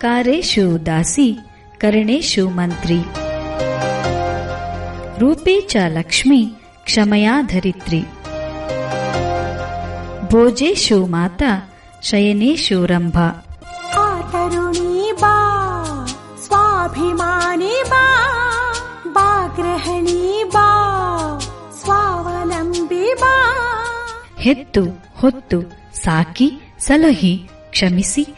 ಕಾರೇಶು ದಾಸಿ ಕರಣೇಶು ಮಂತ್ರಿ. ರೂಪೇ ಚ ಲಕ್ಷ್ಮಿ ಕ್ಷಮಯಾ ಧರಿತ್ರಿ. ಭೋಜೇಶು ಮಾತಾ ಶಯನೇಶು ರಂಭಾ. ಆ ತರುಣಿ ಬಾ ಸ್ವಾಭಿಮಾನಿ ಬಾ ಬಾ ಗೃಹಿಣಿ ಬಾ ಸ್ವಾವಲಂಬಿ ಬಾ. ಹೆತ್ತು ಹೊತ್ತು ಸಾಕಿ ಸಲಹಿ ಕ್ಷಮಿಸಿ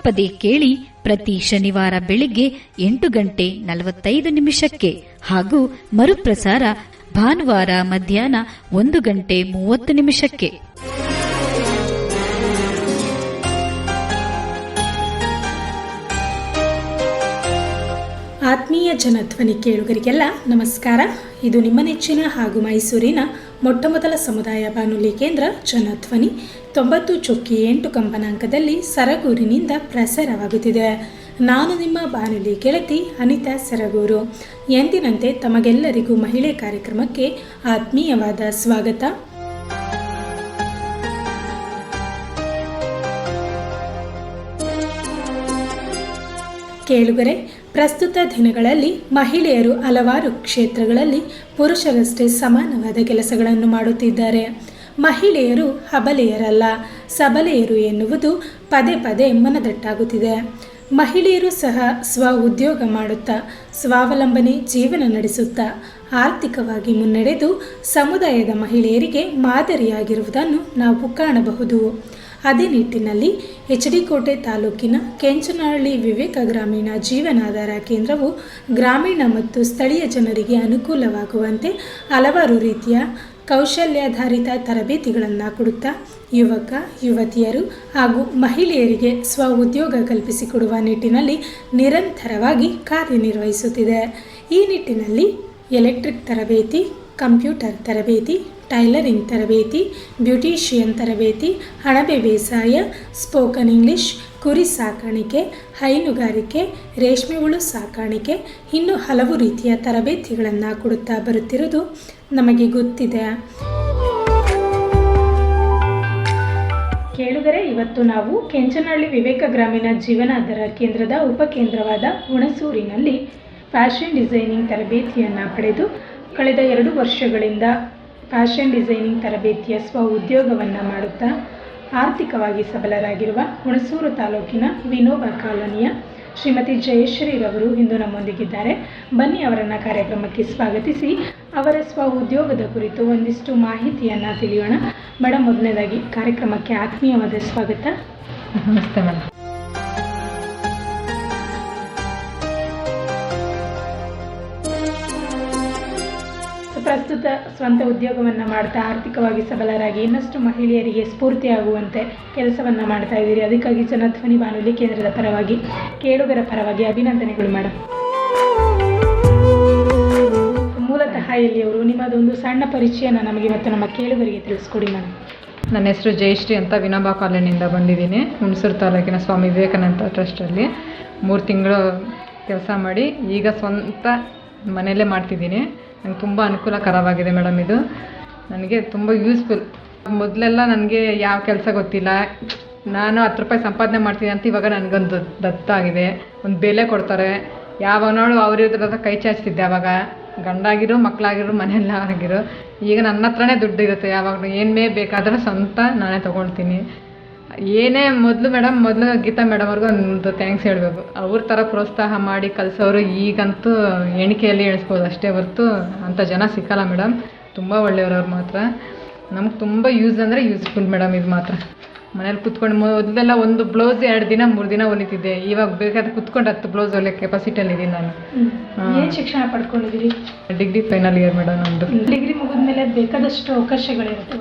ತಪ್ಪದೆ ಕೇಳಿ ಪ್ರತಿ ಶನಿವಾರ ಬೆಳಿಗ್ಗೆ ಎಂಟು ಗಂಟೆ ನಲವತ್ತೈದು ನಿಮಿಷಕ್ಕೆ ಹಾಗೂ ಮರುಪ್ರಸಾರ ಭಾನುವಾರ ಮಧ್ಯಾಹ್ನ ಒಂದು ಗಂಟೆ ಮೂವತ್ತು ನಿಮಿಷಕ್ಕೆ. ಆತ್ಮೀಯ ಜನಧ್ವನಿ ಕೇಳುಗರಿಗೆಲ್ಲ ನಮಸ್ಕಾರ. ಇದು ನಿಮ್ಮ ನೆಚ್ಚಿನ ಹಾಗೂ ಮೈಸೂರಿನ ಮೊಟ್ಟಮೊದಲ ಸಮುದಾಯ ಬಾನುಲಿ ಕೇಂದ್ರ ಜನಧ್ವನಿ ತೊಂಬತ್ತು ಚೊಕ್ಕಿ ಎಂಟು ಕಂಪನಾಂಕದಲ್ಲಿ ಸರಗೂರಿನಿಂದ ಪ್ರಸಾರವಾಗುತ್ತಿದೆ. ನಾನು ನಿಮ್ಮ ಬಾನುಲಿ ಗೆಳತಿ ಅನಿತಾ ಸರಗೂರು. ಎಂದಿನಂತೆ ತಮಗೆಲ್ಲರಿಗೂ ಮಹಿಳೆ ಕಾರ್ಯಕ್ರಮಕ್ಕೆ ಆತ್ಮೀಯವಾದ ಸ್ವಾಗತ. ಕೇಳುಗರೆ ಪ್ರಸ್ತುತ ದಿನಗಳಲ್ಲಿ ಮಹಿಳೆಯರು ಹಲವಾರು ಕ್ಷೇತ್ರಗಳಲ್ಲಿ ಪುರುಷರಷ್ಟೇ ಸಮಾನವಾದ ಕೆಲಸಗಳನ್ನು ಮಾಡುತ್ತಿದ್ದಾರೆ. ಮಹಿಳೆಯರು ಹಬಲೆಯರಲ್ಲ, ಸಬಲೆಯರು ಎನ್ನುವುದು ಪದೇ ಪದೇ ಮನದಟ್ಟಾಗುತ್ತಿದೆ. ಮಹಿಳೆಯರು ಸಹ ಸ್ವ ಉದ್ಯೋಗ ಮಾಡುತ್ತಾ, ಸ್ವಾವಲಂಬನೆ ಜೀವನ ನಡೆಸುತ್ತಾ, ಆರ್ಥಿಕವಾಗಿ ಮುನ್ನಡೆದು ಸಮುದಾಯದ ಮಹಿಳೆಯರಿಗೆ ಮಾದರಿಯಾಗಿರುವುದನ್ನು ನಾವು ಕಾಣಬಹುದು. ಅದೇ ನಿಟ್ಟಿನಲ್ಲಿ ಎಚ್ ಡಿ ಕೋಟೆ ತಾಲೂಕಿನ ಕೆಂಚನಹಳ್ಳಿ ವಿವೇಕ ಗ್ರಾಮೀಣ ಜೀವನಾಧಾರ ಕೇಂದ್ರವು ಗ್ರಾಮೀಣ ಮತ್ತು ಸ್ಥಳೀಯ ಜನರಿಗೆ ಅನುಕೂಲವಾಗುವಂತೆ ಹಲವಾರು ರೀತಿಯ ಕೌಶಲ್ಯಾಧಾರಿತ ತರಬೇತಿಗಳನ್ನು ಕೊಡುತ್ತಾ ಯುವಕ, ಯುವತಿಯರು ಹಾಗೂ ಮಹಿಳೆಯರಿಗೆ ಸ್ವ ಉದ್ಯೋಗ ಕಲ್ಪಿಸಿಕೊಡುವ ನಿಟ್ಟಿನಲ್ಲಿ ನಿರಂತರವಾಗಿ ಕಾರ್ಯನಿರ್ವಹಿಸುತ್ತಿದೆ. ಈ ನಿಟ್ಟಿನಲ್ಲಿ ಎಲೆಕ್ಟ್ರಿಕ್ ತರಬೇತಿ ಕಂಪ್ಯೂಟರ್ ತರಬೇತಿ, ಟೈಲರಿಂಗ್ ತರಬೇತಿ, ಬ್ಯೂಟಿಷಿಯನ್ ತರಬೇತಿ ಅಣಬೆ ಬೇಸಾಯ, ಸ್ಪೋಕನ್ ಇಂಗ್ಲಿಷ್, ಕುರಿ ಸಾಕಾಣಿಕೆ, ಹೈನುಗಾರಿಕೆ, ರೇಷ್ಮೆ ಹುಳು ಸಾಕಾಣಿಕೆ, ಇನ್ನು ಹಲವು ರೀತಿಯ ತರಬೇತಿಗಳನ್ನು ಕೊಡುತ್ತಾ ಬರುತ್ತಿರುವುದು ನಮಗೆ ಗೊತ್ತಿದೆ. ಕೇಳುಗರೆ, ಇವತ್ತು ನಾವು ಕೆಂಚನಹಳ್ಳಿ ವಿವೇಕ ಗ್ರಾಮೀಣ ಜೀವನಾಧಾರ ಕೇಂದ್ರದ ಉಪಕೇಂದ್ರವಾದ ಹುಣಸೂರಿನಲ್ಲಿ ಫ್ಯಾಷನ್ ಡಿಸೈನಿಂಗ್ ತರಬೇತಿಯನ್ನು ಪಡೆದು ಕಳೆದ ಎರಡು ವರ್ಷಗಳಿಂದ ಫ್ಯಾಷನ್ ಡಿಸೈನಿಂಗ್ ತರಬೇತಿಯ ಸ್ವ ಉದ್ಯೋಗವನ್ನು ಮಾಡುತ್ತಾ ಆರ್ಥಿಕವಾಗಿ ಸಬಲರಾಗಿರುವ ಹುಣಸೂರು ತಾಲೂಕಿನ ವಿನೋಬ ಕಾಲೋನಿಯ ಶ್ರೀಮತಿ ಜಯಶ್ರೀರವರು ಇಂದು ನಮ್ಮೊಂದಿಗಿದ್ದಾರೆ. ಬನ್ನಿ ಅವರನ್ನು ಕಾರ್ಯಕ್ರಮಕ್ಕೆ ಸ್ವಾಗತಿಸಿ. ಅವರ ಸ್ವ ಉದ್ಯೋಗದ ಕುರಿತು ಒಂದಿಷ್ಟು ಮಾಹಿತಿಯನ್ನು ತಿಳಿಯೋಣ. ಮೇಡಮ್ ಮೊದಲನೇದಾಗಿ ಕಾರ್ಯಕ್ರಮಕ್ಕೆ ಆತ್ಮೀಯವಾದ ಸ್ವಾಗತ. ನಮಸ್ತೆ ಮೇಡಮ್ ಪ್ರಸ್ತುತ ಸ್ವಂತ ಉದ್ಯೋಗವನ್ನು ಮಾಡ್ತಾ ಆರ್ಥಿಕವಾಗಿ ಸಬಲರಾಗಿ ಇನ್ನಷ್ಟು ಮಹಿಳೆಯರಿಗೆ ಸ್ಫೂರ್ತಿಯಾಗುವಂತೆ ಕೆಲಸವನ್ನು ಮಾಡ್ತಾ ಇದ್ದೀರಿ. ಅದಕ್ಕಾಗಿ ಜನಧ್ವನಿ ಬಾನುಲಿ ಕೇಂದ್ರದ ಪರವಾಗಿ, ಕೇಳುಗರ ಪರವಾಗಿ ಅಭಿನಂದನೆಗಳು ಮೇಡಮ್ ಮೂಲತಃ ಇಲ್ಲಿಯವರು ನಿಮ್ಮದೊಂದು ಸಣ್ಣ ಪರಿಚಯನ ನಮಗೆ ಮತ್ತು ನಮ್ಮ ಕೇಳುಗರಿಗೆ ತಿಳಿಸ್ಕೊಡಿ ಮೇಡಮ್ ನನ್ನ ಹೆಸರು ಜಯಶ್ರೀ ಅಂತ ವಿನೋಬಾ ಕಾಲೋನಿಯಿಂದ ಬಂದಿದ್ದೀನಿ, ಹುಣಸೂರು ತಾಲೂಕಿನ ಸ್ವಾಮಿ ವಿವೇಕಾನಂದ ಟ್ರಸ್ಟಲ್ಲಿ ಮೂರು ತಿಂಗಳು ಕೆಲಸ ಮಾಡಿ, ಈಗ ಸ್ವಂತ ಮನೆಯಲ್ಲೇ ಮಾಡ್ತಿದ್ದೀನಿ. ನಂಗೆ ತುಂಬ ಅನುಕೂಲಕರವಾಗಿದೆ ಮೇಡಮ್ ಇದು. ನನಗೆ ತುಂಬ ಯೂಸ್ಫುಲ್ ಮೊದಲೆಲ್ಲ ನನಗೆ ಯಾವ ಕೆಲಸ ಗೊತ್ತಿಲ್ಲ. ನಾನು ಹತ್ತು ರೂಪಾಯಿ ಸಂಪಾದನೆ ಮಾಡ್ತೀನಿ ಅಂತ ಇವಾಗ ನನಗೊಂದು ದತ್ತಾಗಿದೆ. ಒಂದು ಬೆಲೆ ಕೊಡ್ತಾರೆ. ಯಾವ ನೋಡು ಅವ್ರ ಕೈ ಚಾಚ್ತಿದ್ದೆ ಅವಾಗ. ಗಂಡಾಗಿರು, ಮಕ್ಕಳಾಗಿರು, ಮನೆಯಲ್ಲ ಆಗಿರು. ಈಗ ನನ್ನ ಹತ್ರನೇ ದುಡ್ಡು ಇರುತ್ತೆ. ಯಾವಾಗಲೂ ಏನೇ ಬೇಕಾದರೂ ಸ್ವಂತ ನಾನೇ ತೊಗೊಳ್ತೀನಿ. ಏನೇ ಮೊದಲು ಮೇಡಮ್ ಮೊದಲು ಗೀತಾ ಮೇಡಮ್ ಅವ್ರಿಗೂ ಒಂದು ಥ್ಯಾಂಕ್ಸ್ ಹೇಳಬೇಕು. ಅವ್ರ ಥರ ಪ್ರೋತ್ಸಾಹ ಮಾಡಿ ಕಲಿಸೋರು ಈಗಂತೂ ಎಣಿಕೆಯಲ್ಲಿ ಎಣಿಸ್ಬೋದು ಅಷ್ಟೇ ಹೊರ್ತು ಅಂಥ ಜನ ಸಿಕ್ಕಲ್ಲ ಮೇಡಮ್ ತುಂಬ ಒಳ್ಳೆಯವ್ರು ಅವ್ರು ಮಾತ್ರ. ನಮ್ಗೆ ತುಂಬ ಯೂಸ್ ಅಂದರೆ ಯೂಸ್ಫುಲ್ ಮೇಡಮ್ ಇದು ಮಾತ್ರ. ಮನೇಲಿ ಕುತ್ಕೊಂಡು ಮೊದಲೆಲ್ಲ ಒಂದು ಬ್ಲೌಸ್ ಎರಡು ದಿನ ಮೂರು ದಿನ ಹೊಲಿತಿದ್ದೆ. ಇವಾಗ ಬೇಕಾದ್ರೆ ಕುತ್ಕೊಂಡು ಹತ್ತು ಬ್ಲೌಸ್ ಹೊಲಿಯೋ ಕೆಪಾಸಿಟಿಯಲ್ಲಿ ಇದ್ದೀನಿ ನಾನು. ಏನು ಶಿಕ್ಷಣ ಪಡ್ಕೊಂಡಿದ್ದೀರಿ? ಡಿಗ್ರಿ ಫೈನಲ್ ಇಯರ್ ಮೇಡಮ್ ನಮ್ಮದು ಡಿಗ್ರಿ ಮುಗಿದ್ಮೇಲೆ ಬೇಕಾದಷ್ಟು ಅವಕಾಶಗಳಿರುತ್ತೆ.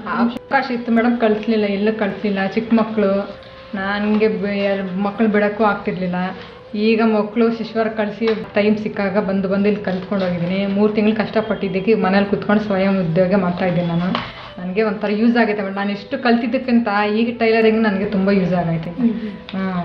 ಅವಕಾಶ ಇತ್ತು ಮೇಡಮ್, ಕಳಿಸ್ಲಿಲ್ಲ, ಎಲ್ಲೂ ಕಳಿಸ್ಲಿಲ್ಲ. ಚಿಕ್ಕ ಮಕ್ಕಳು, ನನಗೆ ಮಕ್ಕಳು ಬಿಡೋಕ್ಕೂ ಆಗ್ತಿರ್ಲಿಲ್ಲ. ಈಗ ಮಕ್ಕಳು ಶಿಶುವಾರ ಕಳಿಸಿ ಟೈಮ್ ಸಿಕ್ಕಾಗ ಬಂದು ಬಂದು ಇಲ್ಲಿ ಕಲ್ತ್ಕೊಂಡು ಹೋಗಿದ್ದೀನಿ. ಮೂರು ತಿಂಗಳು ಕಷ್ಟಪಟ್ಟಿದ್ದಕ್ಕೆ ಮನೇಲಿ ಕುತ್ಕೊಂಡು ಸ್ವಯಂ ಉದ್ಯೋಗ ಮಾಡ್ತಾಯಿದ್ದೀನಿ ನಾನು. ನನಗೆ ಒಂಥರ ಯೂಸ್ ಆಗೈತೆ ಬಟ್ ನಾನು ಎಷ್ಟು ಕಲ್ತಿದ್ದಕ್ಕಿಂತ ಈಗ ಟೈಲರಿಂಗ್ ನನಗೆ ತುಂಬ ಯೂಸ್ ಆಗೈತೆ.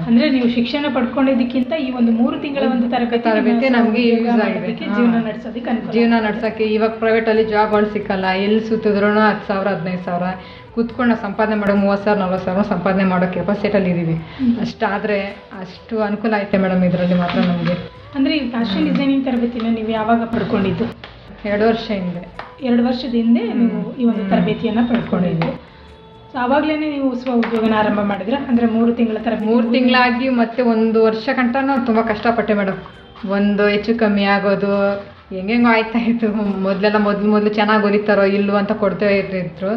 ಅಂದರೆ ನೀವು ಶಿಕ್ಷಣ ಪಡ್ಕೊಂಡಿದ್ದಕ್ಕಿಂತ ಈ ಒಂದು ಮೂರು ತಿಂಗಳ ಒಂದು ತರಬೇತಿ ತರಬೇತಿ ನಮಗೆ ಯೂಸ್ ಆಗಿದೆ. ಜೀವನ ನಡೆಸೋದಕ್ಕೆ ಜೀವನ ನಡ್ಸೋಕ್ಕೆ ಇವಾಗ ಪ್ರೈವೇಟಲ್ಲಿ ಜಾಬ್ಗಳು ಸಿಕ್ಕಲ್ಲ. ಎಲ್ಲಿ ಸುತ್ತಿದ್ರು ಹತ್ತು ಸಾವಿರ ಹದಿನೈದು ಸಾವಿರ. ಕೂತ್ಕೊಂಡು ನಾವು ಸಂಪಾದನೆ ಮಾಡೋ ಮೂವತ್ತು ಸಾವಿರ ನಲ್ವತ್ತು ಸಾವಿರ ಸಂಪಾದನೆ ಮಾಡೋ ಕೆಪಾಸಿಟಲ್ಲಿ ಇದ್ದೀವಿ ಅಷ್ಟಾದರೆ ಅಷ್ಟು ಅನುಕೂಲ ಐತೆ ಮೇಡಮ್ ಇದರಲ್ಲಿ ಮಾತ್ರ ನಮಗೆ. ಅಂದ್ರೆ ಈ ಫ್ಯಾಷನ್ ಡಿಸೈನಿಂಗ್ ತರಬೇತಿನ ನೀವು ಯಾವಾಗ ಪಡ್ಕೊಂಡಿದ್ದು? ಎರಡು ವರ್ಷ ಹಿಂದೆ. ಎರಡು ವರ್ಷದ ಹಿಂದೆ ನೀವು ಈ ಒಂದು ತರಬೇತಿಯನ್ನು ಪಡ್ಕೊಂಡಿದ್ದು ಸೊ ಆವಾಗಲೇ ನೀವು ಸ್ವ ಉದ್ಯೋಗನ ಆರಂಭ ಮಾಡಿದ್ರೆ? ಅಂದರೆ ಮೂರು ತಿಂಗಳ ತರ ಮೂರು ತಿಂಗಳಾಗಿ ಮತ್ತೆ ಒಂದು ವರ್ಷ ಗಂಟ ನಾವು ತುಂಬ ಕಷ್ಟಪಟ್ಟೆ ಮೇಡಮ್ ಒಂದು ಹೆಚ್ಚು ಕಮ್ಮಿ ಆಗೋದು ಹೆಂಗೆಂಗೋ ಆಯ್ತಾ ಇತ್ತು ಮೊದಲೆಲ್ಲ ಮೊದಲು ಮೊದಲು ಚೆನ್ನಾಗಿ ಹೊಲಿತಾರೋ ಇಲ್ಲೋ ಅಂತ ಕೊಡ್ತೇ ಇರ್ತಿದ್ರು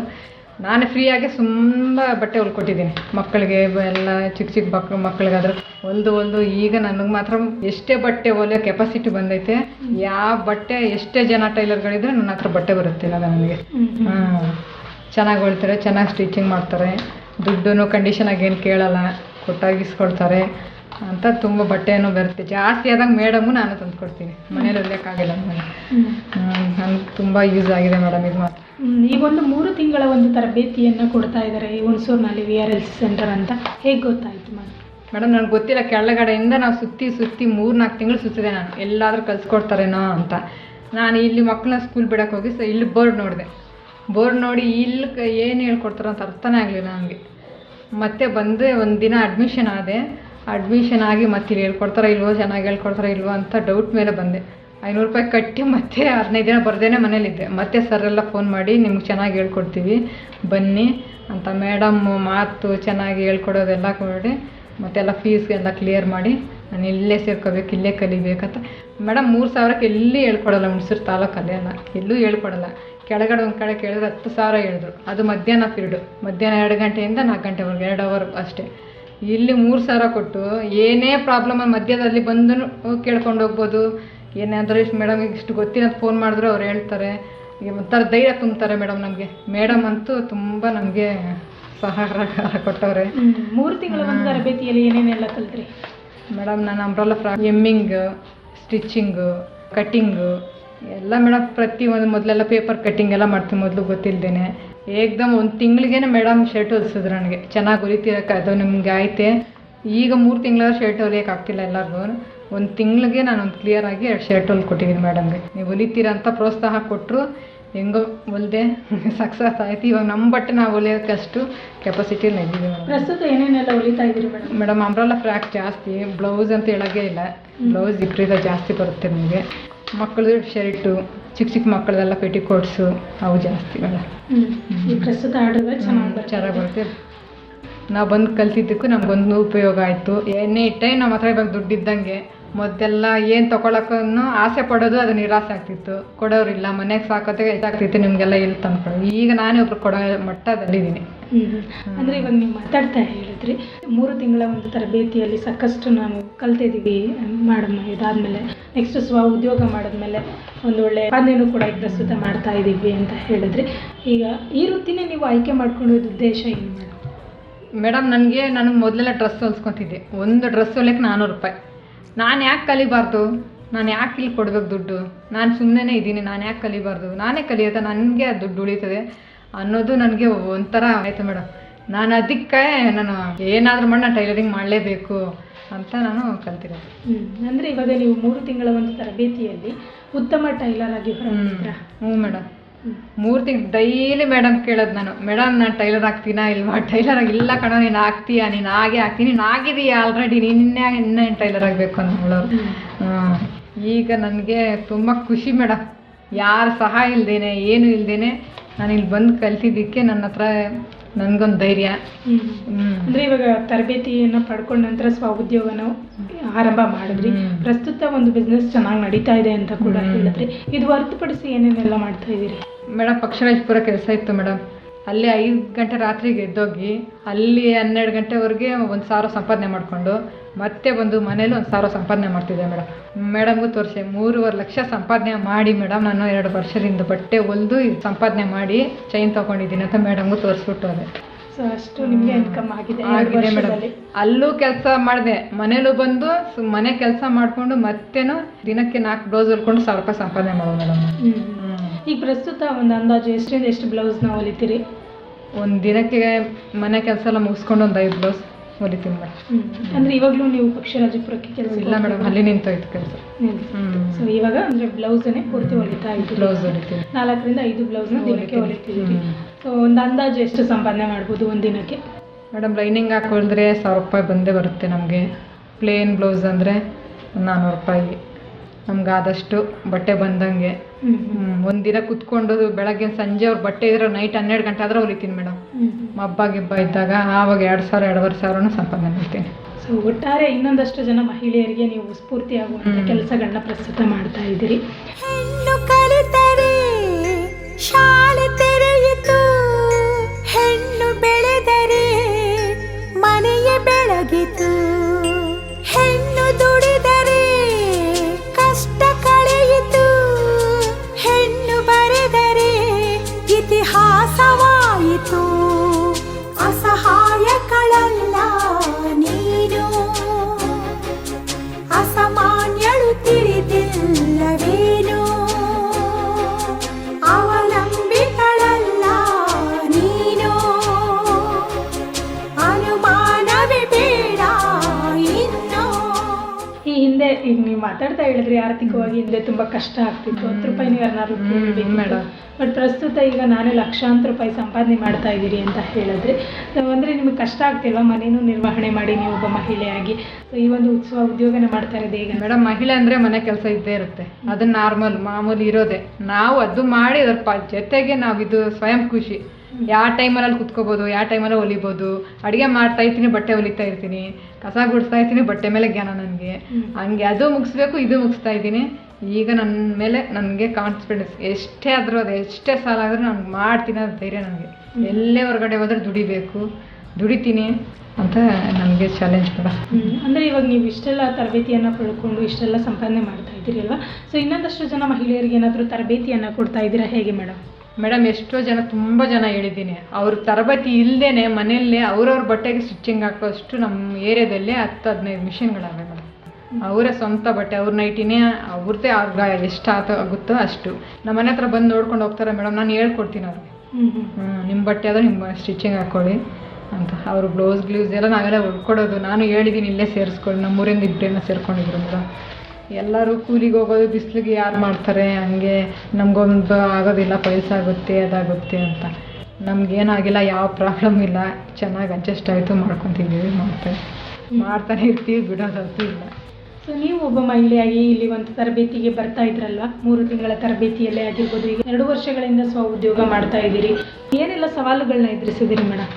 ನಾನು ಫ್ರೀಯಾಗಿ ತುಂಬ ಬಟ್ಟೆ ಹೊಲ್ಕೊಟ್ಟಿದ್ದೀನಿ. ಮಕ್ಕಳಿಗೆ ಎಲ್ಲ ಚಿಕ್ಕ ಚಿಕ್ಕ ಮಕ್ಳು ಮಕ್ಕಳಿಗಾದ್ರೆ. ಒಂದು ಒಂದು ಈಗ ನನಗೆ ಮಾತ್ರ ಎಷ್ಟೇ ಬಟ್ಟೆ ಹೊಲಿಯೋ ಕೆಪಾಸಿಟಿ ಬಂದೈತೆ. ಯಾವ ಬಟ್ಟೆ ಎಷ್ಟೇ ಜನ ಟೈಲರ್ಗಳಿದ್ರೆ ನನ್ನ ಹತ್ರ ಬಟ್ಟೆ ಬರುತ್ತಿಲ್ಲ ನನಗೆ. ಚೆನ್ನಾಗಿ ಹೊಲಿತಾರೆ ಚೆನ್ನಾಗಿ ಸ್ಟಿಚಿಂಗ್ ಮಾಡ್ತಾರೆ. ದುಡ್ಡು ಕಂಡೀಷನ್ ಏನು ಕೇಳಲ್ಲ. ಕೊಟ್ಟಾಗಿಸ್ಕೊಡ್ತಾರೆ ಅಂತ ತುಂಬ ಬಟ್ಟೆನೂ ಬರುತ್ತೆ. ಜಾಸ್ತಿ ಆದಾಗ ಮೇಡಮು ನಾನು ತಂದು ಕೊಡ್ತೀನಿ ಮನೇಲಿ ಹೊಲಿಯೋಕ್ಕಾಗಿಲ್ಲ ನನಗೆ. ನನಗೆ ತುಂಬ ಯೂಸ್ ಆಗಿದೆ ಮೇಡಮ್ ಇದು ಮಾತ್ರ. ಈ ಒಂದು ಮೂರು ತಿಂಗಳ ಒಂದು ತರಬೇತಿಯನ್ನು ಕೊಡ್ತಾ ಇದ್ದಾರೆ ಈ ಹುಣಸೂರಿನಲ್ಲಿ V R L C centre ಅಂತ. ಹೇಗೆ ಗೊತ್ತಾಯಿತು ಮೇಡಮ್ ಮೇಡಮ್, ನನಗೆ ಗೊತ್ತಿಲ್ಲ. ಕೆಳಗಡೆಯಿಂದ ನಾವು ಸುತ್ತಿ ಸುತ್ತಿ ಮೂರು ನಾಲ್ಕು ತಿಂಗಳು ಸುತ್ತಿದೆ ನಾನು. ಎಲ್ಲಾದರೂ ಕಲಿಸ್ಕೊಡ್ತಾರೇನೋ ಅಂತ. ನಾನು ಇಲ್ಲಿ ಮಕ್ಕಳನ್ನ ಸ್ಕೂಲ್ ಬಿಡೋಕೆ ಹೋಗಿ ಸೊ ಇಲ್ಲಿ ಬೋರ್ಡ್ ನೋಡಿದೆ. ಬೋರ್ಡ್ ನೋಡಿ ಇಲ್ಲಿ ಏನು ಹೇಳ್ಕೊಡ್ತಾರೋ ಅಂತ ಅರ್ಥನೇ ಆಗಲಿಲ್ಲ ನನಗೆ. ಮತ್ತೆ ಬಂದೆ ಒಂದು ದಿನ ಅಡ್ಮಿಷನ್ ಆದೆ. ಅಡ್ಮಿಷನ್ ಆಗಿ ಮತ್ತೆ ಇಲ್ಲಿ ಹೇಳ್ಕೊಡ್ತಾರೋ ಇಲ್ವೋ, ಚೆನ್ನಾಗಿ ಹೇಳ್ಕೊಡ್ತಾರೋ ಇಲ್ವೋ ಅಂತ ಡೌಟ್ ಮೇಲೆ ಬಂದೆ. ಐನೂರು ರೂಪಾಯಿ ಕಟ್ಟಿ ಮತ್ತೆ ಹದಿನೈದು ದಿನ ಬರ್ದೇನೆ ಮನೇಲಿದ್ದೆ. ಮತ್ತೆ ಸರ್ ಎಲ್ಲ ಫೋನ್ ಮಾಡಿ ನಿಮ್ಗೆ ಚೆನ್ನಾಗಿ ಹೇಳ್ಕೊಡ್ತೀವಿ, ಬನ್ನಿ ಅಂತ ಮೇಡಮ್ ಮಾತು ಚೆನ್ನಾಗಿ ಹೇಳ್ಕೊಡೋದೆಲ್ಲ ಮತ್ತೆ ಮತ್ತೆಲ್ಲ ಫೀಸ್ ಎಲ್ಲ ಕ್ಲಿಯರ್ ಮಾಡಿ ನಾನು ಇಲ್ಲೇ ಸೇರ್ಕೋಬೇಕು, ಇಲ್ಲೇ ಕಲಿಬೇಕಂತ. ಮೇಡಮ್ ಮೂರು ಸಾವಿರಕ್ಕೆ ಎಲ್ಲಿ ಹೇಳ್ಕೊಡಲ್ಲ ಹುಣಸೂರು ತಾಲೂಕಲ್ಲಿ ಅಲ್ಲ ಎಲ್ಲೂ ಹೇಳ್ಕೊಡಲ್ಲ. ಕೆಳಗಡೆ ಒಂದು ಕಡೆ ಕೇಳಿದ್ರೆ ಹತ್ತು ಸಾವಿರ ಹೇಳಿದ್ರು. ಅದು ಮಧ್ಯಾಹ್ನ ಪಿರಿಡು ಮಧ್ಯಾಹ್ನ ಎರಡು ಗಂಟೆಯಿಂದ ನಾಲ್ಕು ಗಂಟೆವರೆಗೆ, ಎರಡು ಅವರ್ ಅಷ್ಟೇ. ಇಲ್ಲಿ ಮೂರು ಸಾವಿರ ಕೊಟ್ಟು ಏನೇ ಪ್ರಾಬ್ಲಮ್ ಮಧ್ಯದಲ್ಲಿ ಬಂದು ಕೇಳ್ಕೊಂಡು ಹೋಗ್ಬೋದು. ಏನಾದರೂ ಇಷ್ಟು ಮೇಡಮ್ ಇಷ್ಟು ಗೊತ್ತಿಲ್ಲ ಅಂತ ಫೋನ್ ಮಾಡಿದ್ರು ಅವ್ರು ಹೇಳ್ತಾರೆ. ಈಗ ಒಂಥರ ಧೈರ್ಯ ತುಂಬ್ತಾರೆ ಮೇಡಮ್ ನಮಗೆ ಮೇಡಮ್ ಅಂತೂ ತುಂಬ ನಮಗೆ ಸಹಕಾರ ಕೊಟ್ಟವ್ರೆ. ಮೂರು ತಿಂಗಳ ಒಂದು ತರಬೇತಿಯಲ್ಲಿ ಏನೇನೆಲ್ಲ ಕಲಿತ್ರಿ? ಮೇಡಮ್ ನಾನು umbrella frock hemming stitching cutting ಎಲ್ಲ ಮೇಡಮ್ ಪ್ರತಿ ಒಂದು ಮೊದಲೆಲ್ಲ ಪೇಪರ್ ಕಟ್ಟಿಂಗ್ ಎಲ್ಲ ಮಾಡ್ತೀನಿ ಮೊದಲು ಗೊತ್ತಿಲ್ಲದೇನೆ ಏಕ್ದಮ್ ಒಂದು ತಿಂಗಳಿಗೇನೆ ಮೇಡಮ್ ಶರ್ಟ್ ಹೊಲಿಸಿದ್ರು ನನಗೆ. ಚೆನ್ನಾಗಿ ಹೊಲಿತೀರಕ್ಕ ಅದು ನಿಮ್ಗೆ ಆಯ್ತೆ. ಈಗ ಮೂರು ತಿಂಗಳ ಶರ್ಟ್ ಹೊಲಿಯೋಕೆ ಆಗ್ತಿಲ್ಲ ಎಲ್ಲರಿಗೂ. ಒಂದು ತಿಂಗಳಿಗೆ ನಾನು ಒಂದು ಕ್ಲಿಯರಾಗಿ ಎರಡು ಶರ್ಟ್ ಹೊಲ್ಕೊಟ್ಟಿದ್ದೀನಿ ಮೇಡಮ್ಗೆ ನೀವು ಹೊಲಿತೀರ ಅಂತ ಪ್ರೋತ್ಸಾಹ ಕೊಟ್ಟರು ಹೆಂಗೋ ಹೊಲಿದೆ ಸಕ್ಸಸ್ ಆಯ್ತು. ಇವಾಗ ನಮ್ಮ ಬಟ್ಟೆ ನಾವು ಹೊಲಿಯೋಕ್ಕಷ್ಟು ಕೆಪಾಸಿಟಿ ಮೇಡಮ್ ಪ್ರಸ್ತುತ ಏನೇನೆಲ್ಲ ಹೊಲಿತಾ ಇದ್ದೀರಿ ಮೇಡಮ್ ಮೇಡಮ್ ಅಂಬ್ರಲ್ಲ ಫ್ರಾಕ್ ಜಾಸ್ತಿ ಬ್ಲೌಸ್ ಅಂತ ಹೇಳೋಂಗೇ ಇಲ್ಲ. ಬ್ಲೌಸ್ ವಿಪರೀತ ಜಾಸ್ತಿ ಬರುತ್ತೆ ನಿಮಗೆ. ಮಕ್ಕಳದು ಶರ್ಟು ಚಿಕ್ಕ ಚಿಕ್ಕ ಮಕ್ಕಳದೆಲ್ಲ ಪೆಟಿಕೋಟ್ಸು ಅವು ಜಾಸ್ತಿ ಮೇಡಮ್ ಈ ಪ್ರಸ್ತುತ ಆರ್ಡರ್ಗಳು ಚೆನ್ನಾಗಿ ಚೆನ್ನಾಗಿ ಬರುತ್ತೆ. ನಾವು ಬಂದು ಕಲ್ತಿದ್ದಕ್ಕೂ ನಮಗೊಂದು ಉಪಯೋಗ ಆಯಿತು. ಎಣ್ಣೆ ಇಟ್ಟೆ ನಮ್ಮ ಹತ್ರ ಇವಾಗ ದುಡ್ಡಿದ್ದಂಗೆ ಮೊದಲೆಲ್ಲ ಏನು ತೊಗೊಳಕ್ಕೂ ಆಸೆ ಪಡೋದು ಅದು ನಿರಾಸೆ ಆಗ್ತಿತ್ತು. ಕೊಡೋರಿಲ್ಲ ಮನೆಗೆ ಸಾಕೋತೆ ಹೆಚ್ಚಾಗ್ತಿತ್ತು ನಿಮಗೆಲ್ಲ ಇಲ್ಲಿ ತಂದ್ಕೊಡೋದು. ಈಗ ನಾನೇ ಒಬ್ರು ಕೊಡೋ ಮಟ್ಟದಲ್ಲಿದ್ದೀನಿ. ಅಂದರೆ ಇವಾಗ ನೀವು ಮಾತಾಡ್ತಾ ಹೇಳಿದ್ರಿ ಮೂರು ತಿಂಗಳ ಒಂದು ತರಬೇತಿಯಲ್ಲಿ ಸಾಕಷ್ಟು ನಾವು ಕಲ್ತಿದ್ದೀವಿ ಮಾಡೋಣ ಇದಾದಮೇಲೆ ನೆಕ್ಸ್ಟ್ ಸ್ವ ಉದ್ಯೋಗ ಮಾಡಿದ್ಮೇಲೆ ಒಂದು ಒಳ್ಳೆ ಅದನ್ನು ಕೂಡ ಈಗ ಪ್ರಸ್ತುತ ಮಾಡ್ತಾ ಇದ್ದೀವಿ ಅಂತ ಹೇಳಿದ್ರಿ. ಈಗ ಈ ವೃತ್ತಿನೇ ನೀವು ಆಯ್ಕೆ ಮಾಡ್ಕೊಳ್ಳೋದು ಉದ್ದೇಶ ಏನು ಮೇಡಮ್? ಮೇಡಮ್ ನನಗೆ ನಾನು ಮೊದಲೆಲ್ಲ ಡ್ರೆಸ್ ಹೊಲ್ಸ್ಕೊತಿದ್ದೆ. ಒಂದು ಡ್ರೆಸ್ ಹೊಲಿಯಕ್ಕೆ ನಾನ್ನೂರು ರೂಪಾಯಿ. ನಾನು ಯಾಕೆ ಕಲಿಬಾರ್ದು? ನಾನು ಯಾಕೆ ಇಲ್ಲಿ ಕೊಡ್ಬೇಕು ದುಡ್ಡು? ನಾನು ಸುಮ್ಮನೆ ಇದ್ದೀನಿ ನಾನು ಯಾಕೆ ಕಲಿಬಾರ್ದು? ನಾನೇ ಕಲಿಯೋದ ನನಗೆ ಅದು ದುಡ್ಡು ಉಳಿತದೆ ಅನ್ನೋದು ನನಗೆ ಒಂಥರ ಆಯಿತು ಮೇಡಮ್ ನಾನು ಅದಕ್ಕೆ ನಾನು ಏನಾದರೂ ಮಾಡಿ ನಾನು ಟೈಲರಿಂಗ್ ಮಾಡಲೇಬೇಕು ಅಂತ ನಾನು ಕಲ್ತಿರೋದು. ಹ್ಞೂ ಅಂದರೆ ಇವಾಗ ನೀವು ಮೂರು ತಿಂಗಳ ಒಂದು ತರಬೇತಿಯಲ್ಲಿ ಉತ್ತಮ ಟೈಲರ್ ಆಗಿ ಹ್ಞೂ ಮೇಡಮ್ ಮೂರು ತಿಂಗಳು ಡೈಲಿ ಮೇಡಮ್ ಕೇಳೋದು ನಾನು. ಮೇಡಮ್ ನಾನು ಟೈಲರ್ ಆಗ್ತೀನಾ ಇಲ್ವಾ? ಟೈಲರ್ ಇಲ್ಲ ಕಣೋ ನೀನು ಆಗ್ತೀಯಾ? ನೀನು ಹಾಗೆ ಆಗ್ತೀನಿ. ನೀನು ಆಗಿದೀಯ ಆಲ್ರೆಡಿ ನಿನ್ನೆ ಇನ್ನೇ ಟೈಲರ್ ಆಗಬೇಕು ಅಂತ ಹೇಳೋರು. ಈಗ ನನಗೆ ತುಂಬ ಖುಷಿ ಮೇಡಮ್ ಯಾರ ಸಹಾಯ ಇಲ್ದೇನೆ ಏನು ಇಲ್ದೇನೆ ನಾನು ಇಲ್ಲಿ ಬಂದು ಕಲ್ತಿದ್ದಕ್ಕೆ ನನ್ನ ಹತ್ರ ನನಗೊಂದು ಧೈರ್ಯ. ಅಂದ್ರೆ ಇವಾಗ ತರಬೇತಿಯನ್ನ ಪಡ್ಕೊಂಡ ನಂತರ ಸ್ವ ಉದ್ಯೋಗನ ಆರಂಭ ಮಾಡಿದ್ರಿ. ಪ್ರಸ್ತುತ ಒಂದು ಬಿಸ್ನೆಸ್ ಚೆನ್ನಾಗಿ ನಡೀತಾ ಇದೆ ಅಂತ ಕೂಡ. ಹೇಳಿದ್ರಿ. ಇದು ಹೊರತುಪಡಿಸಿ ಏನೇನೆಲ್ಲ ಮಾಡ್ತಾ ಇದ್ದೀರಿ? ಮೇಡಮ್ ಪಕ್ಷರಾಜಪುರ ಕೆಲಸ ಇತ್ತು ಮೇಡಮ್. ಅಲ್ಲಿ ಐದು ಗಂಟೆ ರಾತ್ರಿಗೆ ಎದ್ದೋಗಿ ಅಲ್ಲಿ ಹನ್ನೆರಡು ಗಂಟೆವರೆಗೆ ಒಂದು ಸಾವಿರ ಸಂಪಾದನೆ ಮಾಡಿಕೊಂಡು ಮತ್ತೆ ಬಂದು ಮನೇಲಿ ಒಂದು ಸಾವಿರ ಸಂಪಾದನೆ ಮಾಡ್ತಿದ್ದೆ ಮೇಡಮ್. ಮೇಡಮ್ಗೂ ತೋರಿಸಿ ಮೂರುವರೆ ಲಕ್ಷ ಸಂಪಾದನೆ ಮಾಡಿ ಮೇಡಮ್ ನಾನು ಎರಡು ವರ್ಷದಿಂದ ಬಟ್ಟೆ ಹೊಲಿದು ಸಂಪಾದನೆ ಮಾಡಿ ಚೈನ್ ತೊಗೊಂಡಿದ್ದೀನಿ ಅಂತ ಮೇಡಮ್ಗೂ ತೋರಿಸ್ಬಿಟ್ಟು ಅದೇ ಸೊ ಅಷ್ಟು ನಿಮಗೆ ಇನ್ಕಮ್ ಆಗಿದೆ ಆಗಿದೆ ಮೇಡಮ್. ಅಲ್ಲೂ ಕೆಲಸ ಮಾಡಿದೆ. ಮನೇಲೂ ಬಂದು ಮನೆ ಕೆಲಸ ಮಾಡಿಕೊಂಡು ಮತ್ತೇನು ದಿನಕ್ಕೆ ನಾಲ್ಕು ಬ್ಲೌಸ್ ಹೊಲ್ಕೊಂಡು ಸಾವಿರ ರೂಪಾಯಿ ಸಂಪಾದನೆ ಮಾಡೋದು ಮೇಡಮ್. ಈಗ ಪ್ರಸ್ತುತ ಒಂದು ಅಂದಾಜು ಎಷ್ಟರಿಂದ ಎಷ್ಟು ಬ್ಲೌಸ್ನ ಹೊಲಿತೀರಿ? ಒಂದು ದಿನಕ್ಕೆ ಮನೆ ಕೆಲಸ ಎಲ್ಲ ಮುಗಿಸ್ಕೊಂಡು ಒಂದು ಐದು ಬ್ಲೌಸ್ ಹೊಲಿತೀನಿ ಮೇಡಮ್ ಹ್ಞೂ ಅಂದ್ರೆ ಇವಾಗಲೂ ನೀವು ಪಕ್ಷರಾಜಪುರಕ್ಕೆ ಕೆಲಸ ಇಲ್ಲ ಮೇಡಮ್ ಅಲ್ಲಿ ನಿಂತೋಯ್ತು ಕೆಲಸ. ಸೊ ಇವಾಗ ಅಂದ್ರೆ ಬ್ಲೌಸನ್ನೇ ಪೂರ್ತಿ ಹೊಲಿತಾ ಇದ್ದೀವಿ ಬ್ಲೌಸ್ ಹೊಲಿತೀವಿ ನಾಲ್ಕರಿಂದ ಐದು ಬ್ಲೌಸ್ನ ದಿನಕ್ಕೆ ಹೊಲಿತೀವಿ ಸೊ ಒಂದು ಅಂದಾಜು ಎಷ್ಟು ಸಂಪಾದನೆ ಮಾಡ್ಬೋದು ಒಂದು ದಿನಕ್ಕೆ? ಮೇಡಮ್ ಲೈನಿಂಗ್ ಹಾಕೊಳಿದ್ರೆ ಸಾವಿರ ರೂಪಾಯಿ ಬಂದೇ ಬರುತ್ತೆ ನಮಗೆ. ಪ್ಲೇನ್ ಬ್ಲೌಸ್ ಅಂದರೆ ನಾನ್ನೂರು ರೂಪಾಯಿ. ನಮ್ಗೆ ಆದಷ್ಟು ಬಟ್ಟೆ ಬಂದಂಗೆ. ಒಂದಿನ ದಿನ ಕುತ್ಕೊಂಡು ಬೆಳಗ್ಗೆ ಸಂಜೆ ಅವ್ರ ಬಟ್ಟೆ ಇದ್ರೆ ನೈಟ್ ಹನ್ನೆರಡು ಗಂಟೆ ಆದ್ರೆ ಹೊಲಿತೀನಿ ಮೇಡಮ್ ಹಬ್ಬ ಗಿಬ್ಬ ಇದ್ದಾಗ ಆವಾಗ ಎರಡು ಸಾವಿರ ಎರಡುವರೆ ಸಾವಿರನೂ ಸಂಪಾದನೆ ಮಾಡ್ತೀನಿ ಸೊ ಒಟ್ಟಾರೆ ಇನ್ನೊಂದಷ್ಟು ಜನ ಮಹಿಳೆಯರಿಗೆ ನೀವು ಸ್ಫೂರ್ತಿಯಾಗುವಂಥ. ಕೆಲಸಗಳನ್ನ ಪ್ರಸ್ತುತ ಮಾಡ್ತಾ ಇದ್ದೀರಿ. ಹೆಣ್ಣು ಕಲಿತರೆ ಶಾಲೆ ತೆರೆಯಿತು. ಹೆಣ್ಣು ಬೆಳೆದರೆ ಮನೆಯ ಬೆಳಗಿತು. ಹೇಳಿದ್ರಿ ಆರ್ಥಿಕವಾಗಿ ಹಿಂದೆ ತುಂಬಾ ಕಷ್ಟ ಆಗ್ತಿತ್ತು. ಹತ್ತು ರೂಪಾಯಿ ಯಾರನ್ನಾರು ಹ್ಮ್, ಬಟ್ ಪ್ರಸ್ತುತ ಈಗ ನಾನೇ ಲಕ್ಷಾಂತರ ರೂಪಾಯಿ ಸಂಪಾದನೆ ಮಾಡ್ತಾ ಇದ್ದೀರಿ ಅಂತ ಹೇಳಿದ್ರೆ ಅಂದ್ರೆ ನಿಮಗೆ ಕಷ್ಟ ಆಗ್ತಿಲ್ವಾ? ಮನೇನೂ ನಿರ್ವಹಣೆ ಮಾಡಿ ನೀವು ಒಬ್ಬ ಮಹಿಳೆಯಾಗಿ. ಸೊ ಈ ಒಂದು ಉತ್ಸವ ಉದ್ಯೋಗನ ಮಾಡ್ತಾ ಇರೋದು ಹೇಗೆ? ಮೇಡಮ್ ಮಹಿಳೆ ಅಂದ್ರೆ ಮನೆ ಕೆಲಸ ಇದ್ದೇ ಇರುತ್ತೆ. ಅದು ನಾರ್ಮಲ್ ಮಾಮೂಲಿ ಇರೋದೆ. ನಾವು ಅದು ಮಾಡಿ ಅದ್ರ ಜೊತೆಗೆ ನಾವು ಇದು ಸ್ವಯಂ ಖುಷಿ ಯಾವ ಟೈಮಲ್ಲಿ ಅಲ್ಲಿ ಕುತ್ಕೋಬೋದು ಯಾವ ಟೈಮಲ್ಲಿ ಹೊಲಿಬೋದು ಅಡುಗೆ ಮಾಡ್ತಾ ಇರ್ತೀನಿ ಬಟ್ಟೆ ಹೊಲಿತಾ ಇರ್ತೀನಿ. ಕಸ ಗುಡಿಸ್ತಾ ಇರ್ತೀನಿ ಬಟ್ಟೆ ಮೇಲೆ ಜ್ಞಾನ ನನಗೆ. ಹಂಗೆ ಅದು ಮುಗಿಸ್ಬೇಕು ಇದು ಮುಗಿಸ್ತಾ ಇದ್ದೀನಿ. ಈಗ ನನ್ನ ಮೇಲೆ ನನಗೆ ಕಾನ್ಫಿಡೆನ್ಸ್ ಎಷ್ಟೇ ಆದರೂ ಅದು ಎಷ್ಟೇ ಸಾಲ ಆದರೂ ನಾನು ಮಾಡ್ತೀನಿ ಅನ್ನೋ ಧೈರ್ಯ ನನಗೆ. ಎಲ್ಲೇ ಹೊರಗಡೆ ಹೋದ್ರೆ ದುಡಿಬೇಕು. ದುಡಿತೀನಿ ಅಂತ ನನಗೆ ಚಾಲೆಂಜ್ ಕೂಡ ಅಂದರೆ ಅಂದ್ರೆ ಇವಾಗ ನೀವು ಇಷ್ಟೆಲ್ಲ ತರಬೇತಿಯನ್ನು ಪಡ್ಕೊಂಡು ಇಷ್ಟೆಲ್ಲ ಸಂಪಾದನೆ ಮಾಡ್ತಾ ಇದ್ದೀರಿ ಅಲ್ವಾ? ಸೊ ಇನ್ನೊಂದಷ್ಟು ಜನ ಮಹಿಳೆಯರಿಗೆ ಏನಾದರೂ ತರಬೇತಿಯನ್ನು ಕೊಡ್ತಾ ಇದ್ದೀರಾ ಹೇಗೆ ಮೇಡಮ್? ಮೇಡಮ್ ಎಷ್ಟೋ ಜನ ತುಂಬ ಜನ ಹೇಳಿದ್ದೀನಿ. ಅವ್ರ ತರಬೇತಿ ಇಲ್ಲದೇನೆ ಮನೆಯಲ್ಲೇ ಅವ್ರವ್ರ ಬಟ್ಟೆಗೆ ಸ್ಟಿಚಿಂಗ್ ಹಾಕೋಷ್ಟು ನಮ್ಮ ಏರಿಯಾದಲ್ಲಿ ಹತ್ತು ಹದಿನೈದು ಮಿಷಿನ್ಗಳವೆ ಮೇಡಮ್. ಅವರೇ ಸ್ವಂತ ಬಟ್ಟೆ ಅವ್ರ ನೈಟಿನೇ ಅವ್ರದ್ದೇ ಆಗ ಎಷ್ಟು ಆತ ಆಗುತ್ತೋ ಅಷ್ಟು. ನಮ್ಮ ಮನೆ ಹತ್ರ ಬಂದು ನೋಡ್ಕೊಂಡು ಹೋಗ್ತಾರೆ ಮೇಡಮ್ ನಾನು ಹೇಳ್ಕೊಡ್ತೀನಿ ಅವ್ರಿಗೆ. ನಿಮ್ಮ ಬಟ್ಟೆ ಆದರೆ ನಿಮ್ಮ ಸ್ಟಿಚಿಂಗ್ ಹಾಕ್ಕೊಳ್ಳಿ ಅಂತ. ಅವರು ಬ್ಲೌಸ್ ಗ್ಲೌಸ್ ಎಲ್ಲ ನಾವೆಲ್ಲ ಹೊಡ್ಕೊಡೋದು ನಾನು ಹೇಳಿದ್ದೀನಿ ಇಲ್ಲೇ ಸೇರಿಸ್ಕೊಳ್ಳಿ. ನಮ್ಮೂರಿಂದ ಇಬ್ಬರೇನ ಸೇರ್ಕೊಂಡಿದ್ರು ಮೇಡಮ್. ಎಲ್ಲರೂ ಕೂಲಿಗೆ ಹೋಗೋದು ಬಿಸಿಲಿಗೆ ಯಾರು ಮಾಡ್ತಾರೆ ಹಂಗೆ ನಮಗೊಂದು ಆಗೋದಿಲ್ಲ ಆಗುತ್ತೆ ಅದಾಗುತ್ತೆ ಅಂತ. ನಮಗೇನಾಗಿಲ್ಲ ಯಾವ ಪ್ರಾಬ್ಲಮ್ ಇಲ್ಲ. ಚೆನ್ನಾಗಿ ಅಡ್ಜಸ್ಟ್ ಆಯಿತು ಮಾಡ್ಕೊತಿದ್ದೀವಿ ಮತ್ತೆ ಮಾಡ್ತಾನೆ ಇರ್ತೀವಿ ಬಿಡೋದಂತೂ ಇಲ್ಲ. ಸೊ ನೀವು ಒಬ್ಬ ಮಹಿಳೆಯಾಗಿ ಇಲ್ಲಿ ಒಂದು ತರಬೇತಿಗೆ ಬರ್ತಾ ಇದ್ರಲ್ವ? ಮೂರು ತಿಂಗಳ ತರಬೇತಿಯಲ್ಲೇ ಆಗಿರ್ಬೋದು. ಈಗ ಎರಡು ವರ್ಷಗಳಿಂದ ಸ್ವ ಉದ್ಯೋಗ ಮಾಡ್ತಾ ಇದ್ದೀರಿ. ಏನೆಲ್ಲ ಸವಾಲುಗಳನ್ನ ಎದುರಿಸಿದಿರಿ ಮೇಡಮ್?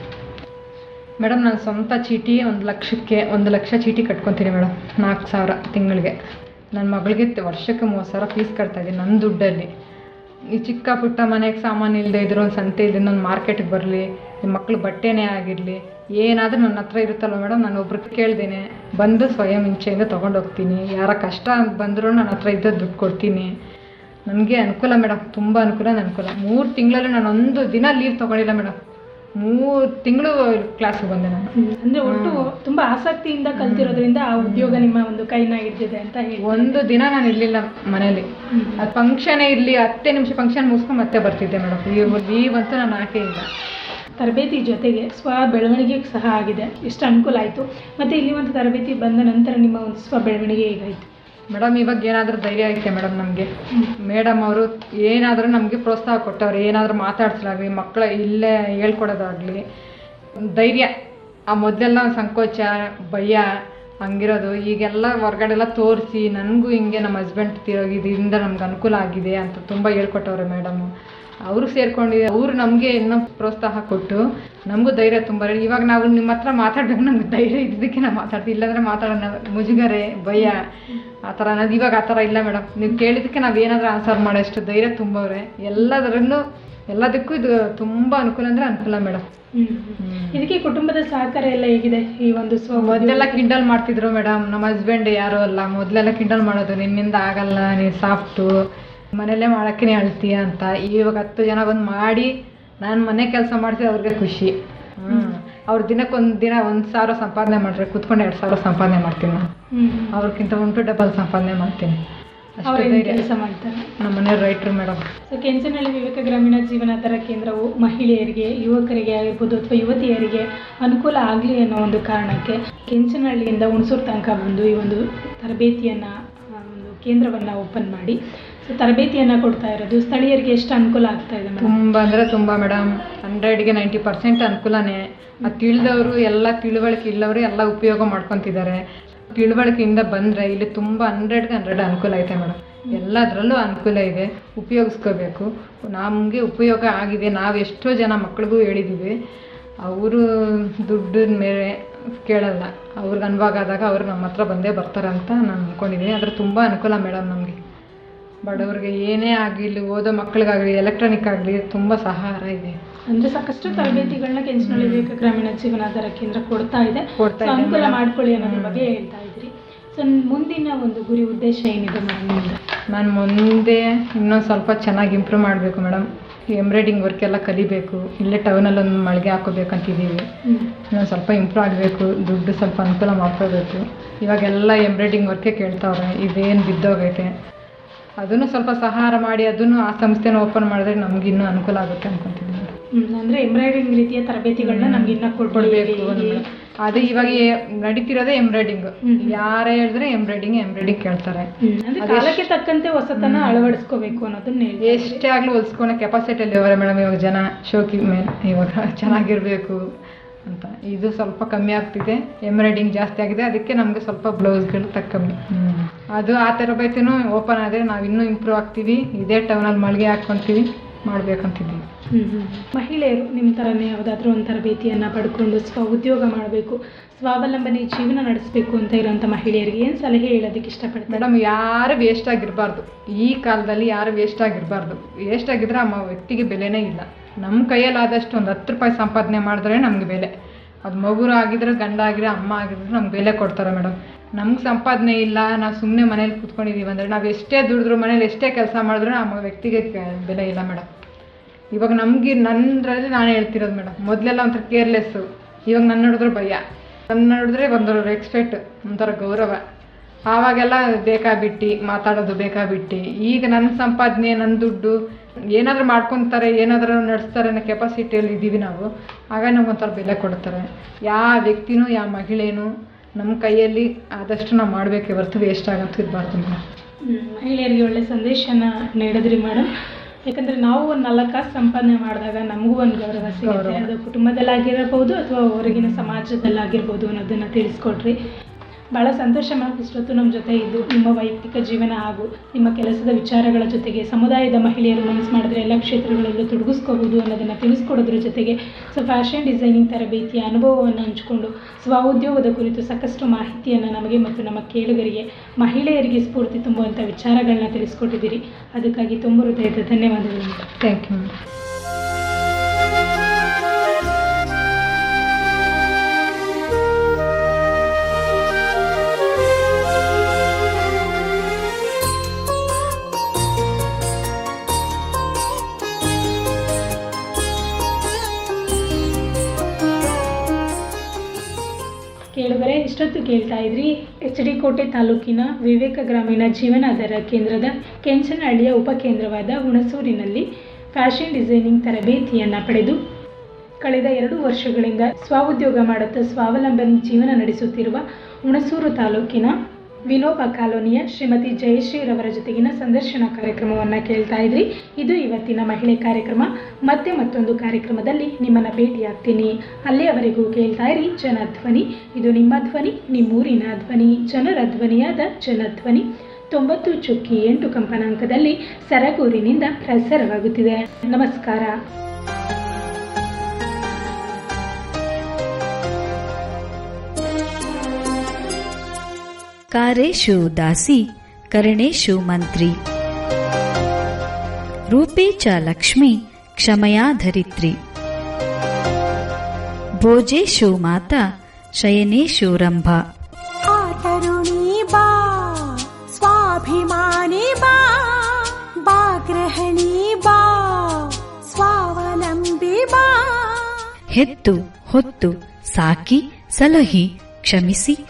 ಮೇಡಮ್ ನಾನು ಸ್ವಂತ ಚೀಟಿ ಒಂದು ಲಕ್ಷಕ್ಕೆ ಒಂದು ಲಕ್ಷ ಚೀಟಿ ಕಟ್ಕೊತೀನಿ ಮೇಡಮ್ ನಾಲ್ಕು ಸಾವಿರ ತಿಂಗಳಿಗೆ. ನನ್ನ ಮಗಳಿಗೆ ವರ್ಷಕ್ಕೆ ಮೂವತ್ತು ಸಾವಿರ ಫೀಸ್ ಕಟ್ತಾ ಇದ್ದೀನಿ ನನ್ನ ದುಡ್ಡಲ್ಲಿ. ಈ ಚಿಕ್ಕ ಪುಟ್ಟ ಮನೆಗೆ ಸಾಮಾನು ಇಲ್ಲದೆ ಇದ್ರು ಒಂದು ಸಂತೆ ಇಲ್ಲದೆ ನಾನು ಮಾರ್ಕೆಟಿಗೆ ಬರಲಿ ನಿಮ್ಮ ಮಕ್ಳು ಬಟ್ಟೆನೇ ಆಗಿರಲಿ, ಏನಾದರೂ ನನ್ನ ಹತ್ರ ಇರುತ್ತಲ್ವ ಮೇಡಮ್ ನಾನು ಒಬ್ರಿಗೆ ಕೇಳ್ದೇನೆ. ಬಂದು ಸ್ವಯಂ ಇಂಚೆಯಿಂದ ತೊಗೊಂಡು ಹೋಗ್ತೀನಿ. ಯಾರ ಕಷ್ಟ ಬಂದರೂ ನನ್ನ ಹತ್ರ ಇದ್ದ ದುಡ್ಡು ಕೊಡ್ತೀನಿ. ನನಗೆ ಅನುಕೂಲ ಮೇಡಮ್ ತುಂಬ ಅನುಕೂಲ ಅನುಕೂಲ. ಮೂರು ತಿಂಗಳಲ್ಲಿ ನಾನು ಒಂದು ದಿನ ಲೀವ್ ತೊಗೊಂಡಿಲ್ಲ ಮೇಡಮ್ ಮೂರು ತಿಂಗಳು ಕ್ಲಾಸ್ಗೆ ಬಂದೆ ನಾನು. ಅಂದ್ರೆ ಒಟ್ಟು ತುಂಬಾ ಆಸಕ್ತಿಯಿಂದ ಕಲ್ತಿರೋದ್ರಿಂದ ಆ ಉದ್ಯೋಗ ನಿಮ್ಮ ಒಂದು ಕೈನ ಹಿಡಿದಿದೆ ಅಂತ ಹೇಳಿ ಒಂದು ದಿನ ನಾನು ಇರ್ಲಿಲ್ಲ ಮನೇಲಿ ಆ ಅದು ಇರ್ಲಿ ಇರಲಿ ಹತ್ತೇ ನಿಮಿಷ ಫಂಕ್ಷನ್ ಮುಗಿಸ್ಕೊಂಡು ಮತ್ತೆ ಬರ್ತಿದ್ದೆ ಮೇಡಮ್ ಲೀವ್ ಲೀವ್ ಅಂತೂ ನಾನು ಹಾಕೇ ಇಲ್ಲ. ತರಬೇತಿ ಜೊತೆಗೆ ಸ್ವ ಬೆಳವಣಿಗೆಗೆ ಸಹ ಆಗಿದೆ. ಎಷ್ಟು ಅನುಕೂಲ ಆಯಿತು. ಮತ್ತು ಇಲ್ಲಿ ಒಂದು ತರಬೇತಿ ಬಂದ ನಂತರ ನಿಮ್ಮ ಒಂದು ಸ್ವ ಬೆಳವಣಿಗೆ ಹೇಗಾಯಿತು? ಮೇಡಮ್, ಇವಾಗ ಏನಾದರೂ ಧೈರ್ಯ ಐತೆ ಮೇಡಮ್ ನಮಗೆ. ಮೇಡಮ್ ಅವರು ಏನಾದರೂ ನಮಗೆ ಪ್ರೋತ್ಸಾಹ ಕೊಟ್ಟವ್ರು, ಏನಾದರೂ ಮಾತಾಡ್ಸಲಾಗಲಿ ಮಕ್ಕಳ ಇಲ್ಲೇ ಹೇಳ್ಕೊಡೋದಾಗಲಿ, ಧೈರ್ಯ, ಆ ಮೊದಲೆಲ್ಲ ಸಂಕೋಚ, ಭಯ ಹಂಗಿರೋದು, ಈಗೆಲ್ಲ ಹೊರ್ಗಡೆ ಎಲ್ಲ ತೋರಿಸಿ, ನನಗೂ ಹಿಂಗೆ ನಮ್ಮ ಹಸ್ಬೆಂಡ್ ತಿರೋಗಿದ್ರಿಂದ ನಮ್ಗೆ ಅನುಕೂಲ ಆಗಿದೆ ಅಂತ ತುಂಬ ಹೇಳ್ಕೊಟ್ಟವ್ರೆ ಮೇಡಮು. ಅವರು ಸೇರ್ಕೊಂಡಿದೆ ಅವರು ನಮಗೆ ಇನ್ನೂ ಪ್ರೋತ್ಸಾಹ ಕೊಟ್ಟು ನಮಗೂ ಧೈರ್ಯ ತುಂಬ ಇವಾಗ ನಾವು ನಿಮ್ಮ ಹತ್ರ ಮಾತಾಡ್ಬೇಕು ನಮ್ಗೆ ಧೈರ್ಯ ಇದ್ದಕ್ಕೆ ನಾವು ಮಾತಾಡ್ತೀವಿ. ಇಲ್ಲಾಂದ್ರೆ ಮಾತಾಡೋಣ ಮುಜುಗರೆ ಭಯ ಆ ಥರ ಅನ್ನೋದು ಇವಾಗ ಆ ಥರ ಇಲ್ಲ ಮೇಡಮ್. ನೀವು ಕೇಳಿದ್ದಕ್ಕೆ ನಾವು ಏನಾದರೂ ಆನ್ಸರ್ ಮಾಡೋಷ್ಟು ಧೈರ್ಯ ತುಂಬವ್ರೆ. ಎಲ್ಲದರಲ್ಲೂ ಎಲ್ಲದಕ್ಕೂ ಇದು ತುಂಬ ಅನುಕೂಲ ಅಂದರೆ ಅನುಕೂಲ ಮೇಡಮ್. ಇದಕ್ಕೆ ಕುಟುಂಬದ ಸಹಕಾರ ಎಲ್ಲ ಹೇಗಿದೆ ಈ ಒಂದು ಮೊದಲೆಲ್ಲ ಕಿಂಡಲ್ ಮಾಡ್ತಿದ್ರು ಮೇಡಮ್. ನಮ್ಮ ಹಸ್ಬೆಂಡ್ ಯಾರು ಅಲ್ಲ. ಮೊದಲೆಲ್ಲ ಕಿಂಡಲ್ ಮಾಡೋದು ನಿನ್ನಿಂದ ಆಗಲ್ಲ ನೀನು ಸಾಫ್ಟು. ಮನೆಯಲ್ಲೇ ಮಾಡೋಕ್ಕೇ ಅಳ್ತೀಯ ಅಂತ. ಇವಾಗ ಹತ್ತು ಜನ ಬಂದು ಮಾಡಿ ನಾನು ಮನೆ ಕೆಲಸ ಮಾಡಿಸಿ ಅವ್ರಿಗೆ ಖುಷಿ. ಅವ್ರ ಅವ್ರು ದಿನಕ್ಕೊಂದು ದಿನ ಒಂದು ಸಾವಿರ ಸಂಪಾದನೆ ಮಾಡ್ರೆ ಕುತ್ಕೊಂಡು ಎರಡು ಸಾವಿರ ಸಂಪಾದನೆ ಮಾಡ್ತೀನಿ ನಾನು. ಅವ್ರಿಗಿಂತ ಒಂದು ಡಬಲ್ ಸಂಪಾದನೆ ಮಾಡ್ತೀನಿ. ಕೆಲಸ ಮಾಡ್ತಾರೆ? ನಮ್ಮ ಮನೆಯವ್ರು ರೈಟ್ರು ಮೇಡಮ್ ಸೊ ಕೆಂಚನಹಳ್ಳಿ ವಿವೇಕ ಗ್ರಾಮೀಣ ಜೀವನಾಧಾರ ಕೇಂದ್ರವು ಮಹಿಳೆಯರಿಗೆ ಯುವಕರಿಗೆ ಆಗಿರ್ಬೋದು ಅಥವಾ ಯುವತಿಯರಿಗೆ ಅನುಕೂಲ ಆಗಲಿ ಅನ್ನೋ ಒಂದು ಕಾರಣಕ್ಕೆ ಕೆಂಚನಹಳ್ಳಿಯಿಂದ ಹುಣಸೂರು ತನಕ ಬಂದು ಈ ಒಂದು ತರಬೇತಿಯನ್ನು ಒಂದು ಕೇಂದ್ರವನ್ನು ಓಪನ್ ಮಾಡಿ ತರಬೇತಿಯನ್ನು ಕೊಡ್ತಾ ಇರೋದು. ಸ್ಥಳೀಯರಿಗೆ ಎಷ್ಟು ಅನುಕೂಲ ಆಗ್ತಾ ಇದೆ ತುಂಬಾ ತುಂಬ ಅಂದರೆ ತುಂಬ ಮೇಡಮ್. ಹಂಡ್ರೆಡ್ಗೆ ನೈಂಟಿ ಪರ್ಸೆಂಟ್ ಅನುಕೂಲನೇ. ತಿಳಿದವರು ಎಲ್ಲ ತಿಳುವಳಿಕೆ ಇಲ್ಲವರು ಎಲ್ಲ ಉಪಯೋಗ ಮಾಡ್ಕೊತಿದ್ದಾರೆ. ತಿಳುವಳಿಕೆಯಿಂದ ಬಂದರೆ ಇಲ್ಲಿ ತುಂಬ ಹಂಡ್ರೆಡ್ಗೆ ಹಂಡ್ರೆಡ್ ಅನುಕೂಲ ಐತೆ ಮೇಡಮ್. ಎಲ್ಲದರಲ್ಲೂ ಅನುಕೂಲ ಇದೆ. ಉಪಯೋಗಿಸ್ಕೋಬೇಕು. ನಮಗೆ ಉಪಯೋಗ ಆಗಿದೆ. ನಾವು ಎಷ್ಟೋ ಜನ ಮಕ್ಳಿಗೂ ಹೇಳಿದ್ದೀವಿ ಅವರು ದುಡ್ಡಿನ ಮೇಲೆ ಕೇಳಲ್ಲ. ಅವ್ರಿಗೆ ಅನುಭವ ಆದಾಗ ಅವ್ರು ನಮ್ಮ ಹತ್ರ ಬಂದೇ ಬರ್ತಾರೆ ಅಂತ ನಾನು ಅಂದ್ಕೊಂಡಿದ್ದೀನಿ ಆದರೆ ತುಂಬ ಅನುಕೂಲ ಮೇಡಮ್ ನಮಗೆ. ಬಡವ್ರಿಗೆ ಏನೇ ಆಗಲಿ ಓದೋ ಮಕ್ಕಳಿಗಾಗಲಿ ಎಲೆಕ್ಟ್ರಾನಿಕ್ ಆಗಲಿ ತುಂಬ ಸಹಾಯ ಇದೆ. ಅಂದ್ರೆ ಸಾಕಷ್ಟು ತರಬೇತಿಗಳನ್ನ ಕೆಂಚನಹಳ್ಳಿ ವಿವೇಕ ಗ್ರಾಮೀಣ ಜೀವನಾಧಾರ ಕೇಂದ್ರ ಕೊಡ್ತಾ ಇದೆ. ಕೊಡ್ತಾ ಇದೆ. ಅನುಕೂಲ ಮಾಡ್ಕೊಳ್ಳಿ ಅನ್ನೋದ್ರ ಬಗ್ಗೆ ಹೇಳ್ತಾ ಇದ್ರಿ ಸೊ ಮುಂದಿನ ಒಂದು ಗುರಿ ಉದ್ದೇಶ ಏನಿದೆ ಮೇಡಮ್ ನಾನು ಮುಂದೆ ಇನ್ನೊಂದು ಸ್ವಲ್ಪ ಚೆನ್ನಾಗಿ ಇಂಪ್ರೂವ್ ಮಾಡಬೇಕು ಮೇಡಮ್. ಎಂಬ್ರಾಯ್ಡಿಂಗ್ ವರ್ಕ್ ಎಲ್ಲ ಕಲಿಬೇಕು. ಇಲ್ಲೇ ಟೌನಲ್ಲಿ ಒಂದು ಮಳಿಗೆ ಹಾಕೋಬೇಕಂತಿದ್ದೀವಿ. ಇನ್ನೊಂದು ಸ್ವಲ್ಪ ಇಂಪ್ರೂವ್ ಆಗಬೇಕು. ದುಡ್ಡು ಸ್ವಲ್ಪ ಅನುಕೂಲ ಮಾಡ್ಕೋಬೇಕು ಇವಾಗೆಲ್ಲ ಎಂಬ್ರಾಯ್ಡಿಂಗ್ ವರ್ಕೇ ಕೇಳ್ತಾವ್ರೆ. ಇದೇನು ಬಿದ್ದೋಗೈತೆ. ಅದನ್ನು ಸ್ವಲ್ಪ ಸಹಾರ ಮಾಡಿ ಅದನ್ನು ಆ ಸಂಸ್ಥೆನ ಓಪನ್ ಮಾಡಿದ್ರೆ ನಮ್ಗೆ ಇನ್ನೂ ಅನುಕೂಲ ಆಗುತ್ತೆ ಹ್ಮ್, ಅಂದ್ರೆ ಎಂಬ್ರಾಯ್ಡಿಂಗ್ ರೀತಿಯ ತರಬೇತಿಗಳನ್ನ ನಮ್ಗೆ ಇನ್ನ ಕೊಡ್ಕೊಡ್ಬೇಕು ಕೊಡ್ಬೇಕು ಅದೇ ಇವಾಗ ನಡೀತಿರೋದೇ ಎಂಬ್ರಾಯ್ಡಿಂಗ್. ಯಾರೇ ಹೇಳಿದ್ರೆ ಎಂಬ್ರಾಯ್ಡಿಂಗ್ ಎಂಬ್ರಾಯ್ಡಿಂಗ್ ಕೇಳ್ತಾರೆ. ಕಾಲಕ್ಕೆ ತಕ್ಕಂತೆ ಹೊಸತನ ಅಳವಡಿಸ್ಕೋಬೇಕು ಅನ್ನೋದನ್ನ ಎಷ್ಟೇ ಆಗ್ಲೂ ಹೊಲ್ಸ್ಕೊಳೋ ಕೆಪಾಸಿಟಿ ಅಲ್ಲಿ ಮೇಡಮ್ ಇವಾಗ ಜನ ಶೋಕಿ ಮೇಲೆ ಇವಾಗ ಚೆನ್ನಾಗಿರಬೇಕು. ಅಂತ. ಇದು ಸ್ವಲ್ಪ ಕಮ್ಮಿ ಆಗ್ತಿದೆ. ಎಂಬ್ರಾಯ್ಡಿಂಗ್ ಜಾಸ್ತಿ ಆಗಿದೆ. ಅದಕ್ಕೆ ನಮಗೆ ಸ್ವಲ್ಪ ಬ್ಲೌಸ್ಗಳು ತಕ್ಕಮ್ಮಿ ಅದು ಆ ತರಬೇತಿನೂ ಓಪನ್ ಆದರೆ ನಾವು ಇನ್ನೂ ಇಂಪ್ರೂವ್ ಆಗ್ತೀವಿ. ಇದೇ ಟೌನಲ್ಲಿ ಮಳಿಗೆ ಹಾಕ್ಕೊಂತೀವಿ ಮಾಡ್ಬೇಕಂತಿದ್ದೀವಿ. ಮಹಿಳೆಯರು ನಿಮ್ಮ ಥರನೇ ಯಾವುದಾದ್ರೂ ಒಂದು ತರಬೇತಿಯನ್ನು ಪಡ್ಕೊಂಡು ಸ್ವ ಉದ್ಯೋಗ ಮಾಡಬೇಕು ಸ್ವಾವಲಂಬನೆ ಜೀವನ ನಡೆಸಬೇಕು ಅಂತ ಇರೋಂಥ ಮಹಿಳೆಯರಿಗೆ ಏನು ಸಲಹೆ ಹೇಳೋದಕ್ಕೆ ಇಷ್ಟಪಡ್ತಾರೆ? ಮೇಡಮ್ ಯಾರು ವೇಸ್ಟ್ ಆಗಿರಬಾರ್ದು. ಈ ಕಾಲದಲ್ಲಿ ಯಾರು ವೇಸ್ಟ್ ಆಗಿರಬಾರ್ದು. ವೇಸ್ಟ್ ಆಗಿದ್ರೆ ಆ ವ್ಯಕ್ತಿಗೆ ಬೆಲೆನೇ ಇಲ್ಲ. ನಮ್ಮ ಕೈಯಲ್ಲಾದಷ್ಟು ಒಂದು ಹತ್ತು ರೂಪಾಯಿ ಸಂಪಾದನೆ ಮಾಡಿದ್ರೆ ನಮ್ಗೆ ಬೆಲೆ. ಅದು ಮಗುರು ಆಗಿದ್ರೆ, ಗಂಡ ಆಗಿದ್ರೆ, ಅಮ್ಮ ಆಗಿದ್ರೆ ನಮ್ಗೆ ಬೆಲೆ ಕೊಡ್ತಾರೆ ಮೇಡಮ್ ನಮ್ಗೆ ಸಂಪಾದನೆ ಇಲ್ಲ, ನಾವು ಸುಮ್ಮನೆ ಮನೇಲಿ ಕೂತ್ಕೊಂಡಿದ್ದೀವಿ ಅಂದರೆ ನಾವು ಎಷ್ಟೇ ದುಡಿದ್ರು ಮನೇಲಿ ಎಷ್ಟೇ ಕೆಲಸ ಮಾಡಿದ್ರು ಆ ಮ- ವ್ಯಕ್ತಿಗೆ ಬೆಲೆ ಇಲ್ಲ ಮೇಡಮ್ ಇವಾಗ ನಮಗೆ ನನ್ನದ್ರಲ್ಲಿ ನಾನು ಹೇಳ್ತಿರೋದು ಮೇಡಮ್ ಮೊದಲೆಲ್ಲ ಒಂಥರ ಕೇರ್ಲೆಸ್ಸು ಇವಾಗ ನನ್ನ ನೋಡಿದ್ರೆ ಭಯ. ನನ್ನ ನೋಡಿದ್ರೆ ಒಂದು ರೆಸ್ಪೆಕ್ಟ್ ಒಂಥರ ಗೌರವ. ಆವಾಗೆಲ್ಲ ಬೇಕಾಬಿಟ್ಟು, ಮಾತಾಡೋದು ಬೇಕಾಬಿಟ್ಟು. ಈಗ ನನ್ನ ಸಂಪಾದನೆ ನನ್ನ ದುಡ್ಡು ಏನಾದರೂ ಮಾಡ್ಕೊತಾರೆ ಏನಾದರೂ ನಡೆಸ್ತಾರೆ ಅನ್ನೋ ಕೆಪಾಸಿಟಿಯಲ್ಲಿ ಇದ್ದೀವಿ ನಾವು ಆಗ ನಮ್ಗೆ ಒಂಥರ ಬೆಲೆ ಕೊಡ್ತಾರೆ. ಯಾವ ವ್ಯಕ್ತಿನೂ ಯಾವ ಮಹಿಳೆಯೂ ನಮ್ಮ ಕೈಯಲ್ಲಿ ಆದಷ್ಟು ನಾವು ಮಾಡಬೇಕೆ ಹೊರ್ತು ವೇಸ್ಟ್ ಆಗಂತೂ ಇರಬಾರ್ದು ಮೇಡಮ್ ಮಹಿಳೆಯರಿಗೆ ಒಳ್ಳೆ ಸಂದೇಶನ ನೀಡಿದ್ರಿ ಮೇಡಮ್ ಯಾಕಂದರೆ ನಾವು ಒಂದು ನಾಲ್ಕು ಕಾಸು ಸಂಪಾದನೆ ಮಾಡಿದಾಗ ನಮಗೂ ಒಂದು ಗೌರವ ಸಿಗುತ್ತೆ. ಅದು ಕುಟುಂಬದಲ್ಲಾಗಿರಬಹುದು ಅಥವಾ ಹೊರಗಿನ ಸಮಾಜದಲ್ಲಾಗಿರ್ಬೋದು ಅನ್ನೋದನ್ನ ತಿಳಿಸ್ಕೊಟ್ರಿ. ಭಾಳ ಸಂತೋಷ ಮ್ಯಾಮ್ ನಮ್ಮ ಜೊತೆ ಇದ್ದು, ನಿಮ್ಮ ವೈಯಕ್ತಿಕ ಜೀವನ ಹಾಗೂ ನಿಮ್ಮ ಕೆಲಸದ ವಿಚಾರಗಳ ಜೊತೆಗೆ ಸಮುದಾಯದ ಮಹಿಳೆಯರು ಮನಸ್ಸು ಮಾಡಿದ್ರೆ ಎಲ್ಲ ಕ್ಷೇತ್ರಗಳಲ್ಲೂ ತೊಡಗಿಸ್ಕೋಬೋದು ಅನ್ನೋದನ್ನು ತಿಳಿಸ್ಕೊಡೋದ್ರ ಜೊತೆಗೆ ಸೊ ಫ್ಯಾಷನ್ ಡಿಸೈನಿಂಗ್ ತರಬೇತಿಯ ಅನುಭವವನ್ನು ಹಂಚಿಕೊಂಡು ಸ್ವ ಉದ್ಯೋಗದ ಕುರಿತು ಸಾಕಷ್ಟು ಮಾಹಿತಿಯನ್ನು ನಮಗೆ ಮತ್ತು ನಮ್ಮ ಕೇಳುಗರಿಗೆ, ಮಹಿಳೆಯರಿಗೆ ಸ್ಫೂರ್ತಿ ತುಂಬುವಂಥ ವಿಚಾರಗಳನ್ನ ತಿಳಿಸ್ಕೊಟ್ಟಿದ್ದೀರಿ. ಅದಕ್ಕಾಗಿ ತುಂಬ ಹೃದಯದ ಧನ್ಯವಾದಗಳು. ಥ್ಯಾಂಕ್ ಯು ಕೇಳುಗರೆ ಇಷ್ಟೊತ್ತು ಕೇಳ್ತಾ ಇದ್ರಿ, ಎಚ್ ಡಿ ಕೋಟೆ ತಾಲೂಕಿನ ವಿವೇಕ ಗ್ರಾಮೀಣ ಜೀವನಾಧಾರ ಕೇಂದ್ರದ ಕೆಂಚನಹಳ್ಳಿಯ ಉಪಕೇಂದ್ರವಾದ ಹುಣಸೂರಿನಲ್ಲಿ ಫ್ಯಾಷನ್ ಡಿಸೈನಿಂಗ್ ತರಬೇತಿಯನ್ನು ಪಡೆದು ಕಳೆದ ಎರಡು ವರ್ಷಗಳಿಂದ ಸ್ವಉದ್ಯೋಗ ಮಾಡುತ್ತಾ ಸ್ವಾವಲಂಬನೆ ಜೀವನ ನಡೆಸುತ್ತಿರುವ ಹುಣಸೂರು ತಾಲೂಕಿನ ವಿನೋಬ ಕಾಲೋನಿಯ ಶ್ರೀಮತಿ ಜಯಶ್ರೀರವರ ಜೊತೆಗಿನ ಸಂದರ್ಶನ ಕಾರ್ಯಕ್ರಮವನ್ನು ಕೇಳ್ತಾ ಇದ್ರಿ. ಇದು ಇವತ್ತಿನ ಮಹಿಳೆ ಕಾರ್ಯಕ್ರಮ. ಮತ್ತೆ ಮತ್ತೊಂದು ಕಾರ್ಯಕ್ರಮದಲ್ಲಿ ನಿಮ್ಮನ್ನು ಭೇಟಿಯಾಗ್ತೀನಿ. ಅಲ್ಲಿಯವರೆಗೂ ಕೇಳ್ತಾ ಇರಿ ಜನಧ್ವನಿ ಇದು ನಿಮ್ಮ ಧ್ವನಿ, ನಿಮ್ಮೂರಿನ ಧ್ವನಿ, ಜನರ ಧ್ವನಿಯಾದ ಜನಧ್ವನಿ ತೊಂಬತ್ತು ಚುಕ್ಕಿ ಎಂಟು ಕಂಪನಾಂಕದಲ್ಲಿ ಸರಗೂರಿನಿಂದ ಪ್ರಸಾರವಾಗುತ್ತಿದೆ. ನಮಸ್ಕಾರ. ಕಾರೇಶು ದಾಸಿ ಕರಣೇಶು ಮಂತ್ರಿ. ರೂಪೇ ಚ ಲಕ್ಷ್ಮಿ ಕ್ಷಮಯಾಧರಿತ್ರಿ ಭೋಜೇಶು ಮಾತಾ ಶಯನೇಶು ರಂಭ. ಬಾ ಸ್ವಾಭಿಮಾನಿ ಬಾ ಬಾ ಬಾ ಸ್ವಾವಲಂಬಿ ಬಾ. ಹೆತ್ತು ಹೊತ್ತು ಸಾಕಿ ಸಲಹಿ ಕ್ಷಮಿಸಿ